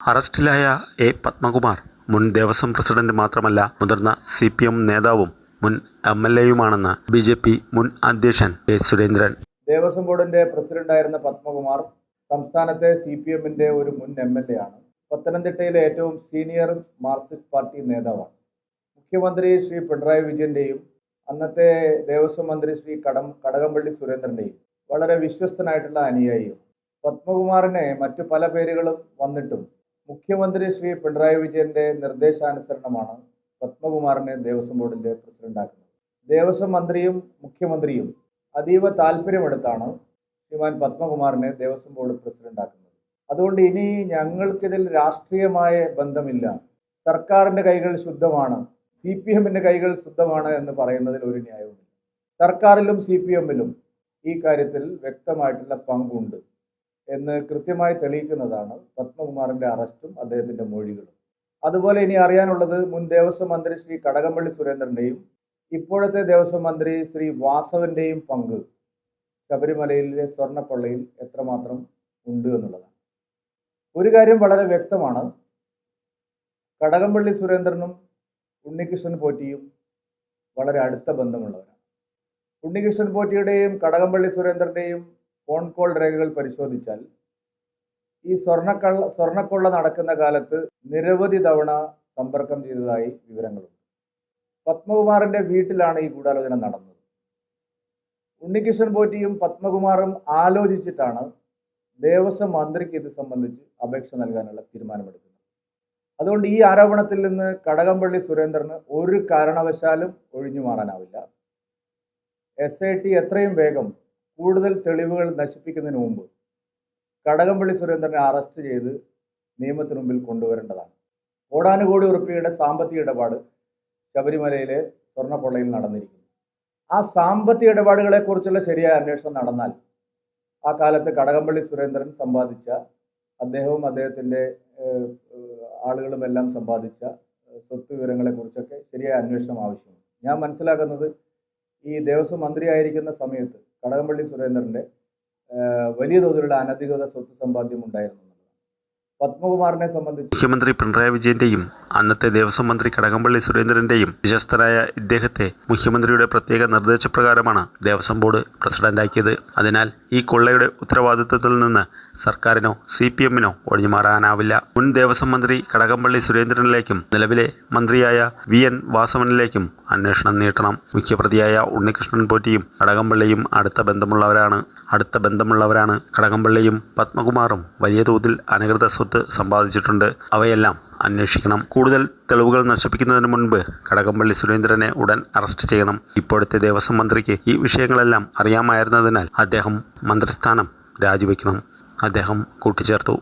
അറസ്റ്റിലായ എ പത്മകുമാർ മുൻ ദേവസ്വം പ്രസിഡന്റ് മാത്രമല്ല മുതിർന്ന സി പി എം നേതാവും മുൻ എം എൽ എയുമാണെന്ന് ബി ജെ പി മുൻ അധ്യക്ഷൻ കെ സുരേന്ദ്രൻ. ദേവസ്വം ബോർഡിന്റെ പ്രസിഡന്റായിരുന്ന പത്മകുമാർ സംസ്ഥാനത്തെ സി പി എമ്മിന്റെ ഒരു മുൻ എം എൽ എ ആണ് പത്തനംതിട്ടയിലെ ഏറ്റവും സീനിയർ മാർക്സിസ്റ്റ് പാർട്ടി നേതാവാണ്. മുഖ്യമന്ത്രി ശ്രീ പിണറായി വിജയന്റെയും അന്നത്തെ ദേവസ്വം മന്ത്രി ശ്രീ കടം കടകംപള്ളി സുരേന്ദ്രന്റെയും വളരെ വിശ്വസ്തനായിട്ടുള്ള അനുയായിയും. പത്മകുമാറിനെ മറ്റു പല പേരുകളും വന്നിട്ടും മുഖ്യമന്ത്രി ശ്രീ പിണറായി വിജയന്റെ നിർദ്ദേശാനുസരണമാണ് പത്മകുമാറിനെ ദേവസ്വം ബോർഡിന്റെ പ്രസിഡന്റാക്കുന്നത് ദേവസ്വം മന്ത്രിയും മുഖ്യമന്ത്രിയും അതീവ താല്പര്യമെടുത്താണ് ശ്രീമാൻ പത്മകുമാറിനെ ദേവസ്വം ബോർഡ് പ്രസിഡന്റാക്കുന്നത് അതുകൊണ്ട് ഇനി ഞങ്ങൾക്കിതിൽ രാഷ്ട്രീയമായ ബന്ധമില്ല. സർക്കാരിന്റെ കൈകൾ ശുദ്ധമാണ്. സി പി എമ്മിന്റെ കൈകൾ ശുദ്ധമാണ് എന്ന് പറയുന്നതിൽ ഒരു ന്യായവുമില്ല. സർക്കാരിലും സി പി എമ്മിലും ഈ കാര്യത്തിൽ വ്യക്തമായിട്ടുള്ള പങ്കുണ്ട്. എന്ന് കൃത്യമായി തെളിയിക്കുന്നതാണ് പത്മകുമാറിന്റെ അറസ്റ്റും അദ്ദേഹത്തിന്റെ മൊഴികളും. അതുപോലെ ഇനി അറിയാനുള്ളത് മുൻ ദേവസ്വം മന്ത്രി ശ്രീ കടകംപള്ളി സുരേന്ദ്രന്റെയും ഇപ്പോഴത്തെ ദേവസ്വം മന്ത്രി ശ്രീ വാസവന്റെയും പങ്ക് ശബരിമലയിലെ സ്വർണക്കൊള്ളയിൽ എത്രമാത്രം ഉണ്ട് എന്നുള്ളതാണ്. ഒരു കാര്യം വളരെ വ്യക്തമാണ്. കടകംപള്ളി സുരേന്ദ്രനും ഉണ്ണികൃഷ്ണൻ പോറ്റിയും വളരെ അടുത്ത ബന്ധമുള്ളവരാണ്. ഉണ്ണികൃഷ്ണൻ പോറ്റിയുടെയും കടകംപള്ളി സുരേന്ദ്രന്റെയും ഫോൺ കോൾ രേഖകൾ പരിശോധിച്ചാൽ ഈ സ്വർണക്കള്ള സ്വർണക്കൊള്ള നടക്കുന്ന കാലത്ത് നിരവധി തവണ സമ്പർക്കം ചെയ്തതായി വിവരങ്ങളുണ്ട്. പത്മകുമാറിന്റെ വീട്ടിലാണ് ഈ ഗൂഢാലോചന നടന്നത്. ഉണ്ണികൃഷ്ണൻ പോറ്റിയും പത്മകുമാറും ആലോചിച്ചിട്ടാണ് ദേവസ്വം മന്ത്രിക്ക് ഇത് സംബന്ധിച്ച് അപേക്ഷ നൽകാനുള്ള തീരുമാനമെടുക്കുന്നത്. അതുകൊണ്ട് ഈ ആരോപണത്തിൽ നിന്ന് കടകംപള്ളി സുരേന്ദ്രന് ഒരു കാരണവശാലും ഒഴിഞ്ഞു മാറാനാവില്ല. എസ് എത്രയും വേഗം കൂടുതൽ തെളിവുകൾ നശിപ്പിക്കുന്നതിന് മുമ്പ് കടകംപള്ളി സുരേന്ദ്രനെ അറസ്റ്റ് ചെയ്ത് നിയമത്തിന് മുമ്പിൽ കൊണ്ടുവരേണ്ടതാണ്. കോടാനുകോടി ഉറുപ്പിയുടെ സാമ്പത്തിക ഇടപാട് ശബരിമലയിലെ സ്വർണപ്പൊള്ളയിൽ നടന്നിരിക്കുന്നു. ആ സാമ്പത്തിക ഇടപാടുകളെ കുറിച്ചുള്ള ശരിയായ അന്വേഷണം നടന്നാൽ ആ കാലത്ത് കടകംപള്ളി സുരേന്ദ്രൻ സമ്പാദിച്ച അദ്ദേഹവും അദ്ദേഹത്തിന്റെ ആളുകളും എല്ലാം സമ്പാദിച്ച സ്വത്ത് വിവരങ്ങളെ കുറിച്ചൊക്കെ ശരിയായ അന്വേഷണം ആവശ്യമാണ്. ഞാൻ മനസ്സിലാക്കുന്നത് ഈ ദേവസ്വം മന്ത്രിയായിരിക്കുന്ന സമയത്ത് കടകംപള്ളി സുരേന്ദ്രന്റെ വലിയ തോതിലുള്ള അനധികൃത സ്വത്ത് സമ്പാദ്യം ഉണ്ടായിരുന്നു. പത്മകുമാറിനെ സംബന്ധിച്ച് മുഖ്യമന്ത്രി പിണറായി വിജയന്റെയും അന്നത്തെ ദേവസ്വം മന്ത്രി കടകംപള്ളി സുരേന്ദ്രന്റെയും വിശ്വസ്തരായ ഇദ്ദേഹത്തെ മുഖ്യമന്ത്രിയുടെ പ്രത്യേക നിർദ്ദേശപ്രകാരമാണ് ദേവസ്വം ബോർഡ് പ്രസിഡന്റാക്കിയത്. അതിനാൽ ഈ കൊള്ളയുടെ ഉത്തരവാദിത്തത്തിൽ നിന്ന് സർക്കാരിനോ സി പി എമ്മിനോ ഒഴിഞ്ഞുമാറാനാവില്ല. മുൻ ദേവസ്വം മന്ത്രി കടകംപള്ളി സുരേന്ദ്രനിലേക്കും നിലവിലെ മന്ത്രിയായ വി എൻ വാസവനിലേക്കും അന്വേഷണം നീട്ടണം. മുഖ്യപ്രതിയായ ഉണ്ണികൃഷ്ണൻ പോറ്റിയും കടകംപള്ളിയും അടുത്ത ബന്ധമുള്ളവരാണ്. അടുത്ത ബന്ധമുള്ളവരാണ് കടകംപള്ളിയും പത്മകുമാറും. വലിയ തോതിൽ അനധികൃത സ്വത്ത് സമ്പാദിച്ചിട്ടുണ്ട്. അവയെല്ലാം അന്വേഷിക്കണം. കൂടുതൽ തെളിവുകൾ നശിപ്പിക്കുന്നതിന് മുൻപ് കടകംപള്ളി സുരേന്ദ്രനെ ഉടൻ അറസ്റ്റ് ചെയ്യണം. ഇപ്പോഴത്തെ ദേവസ്വം മന്ത്രിക്ക് ഈ വിഷയങ്ങളെല്ലാം അറിയാമായിരുന്നതിനാൽ അദ്ദേഹം മന്ത്രിസ്ഥാനം രാജിവെക്കണം. അദ്ദേഹം കൂട്ടിച്ചേർത്തു.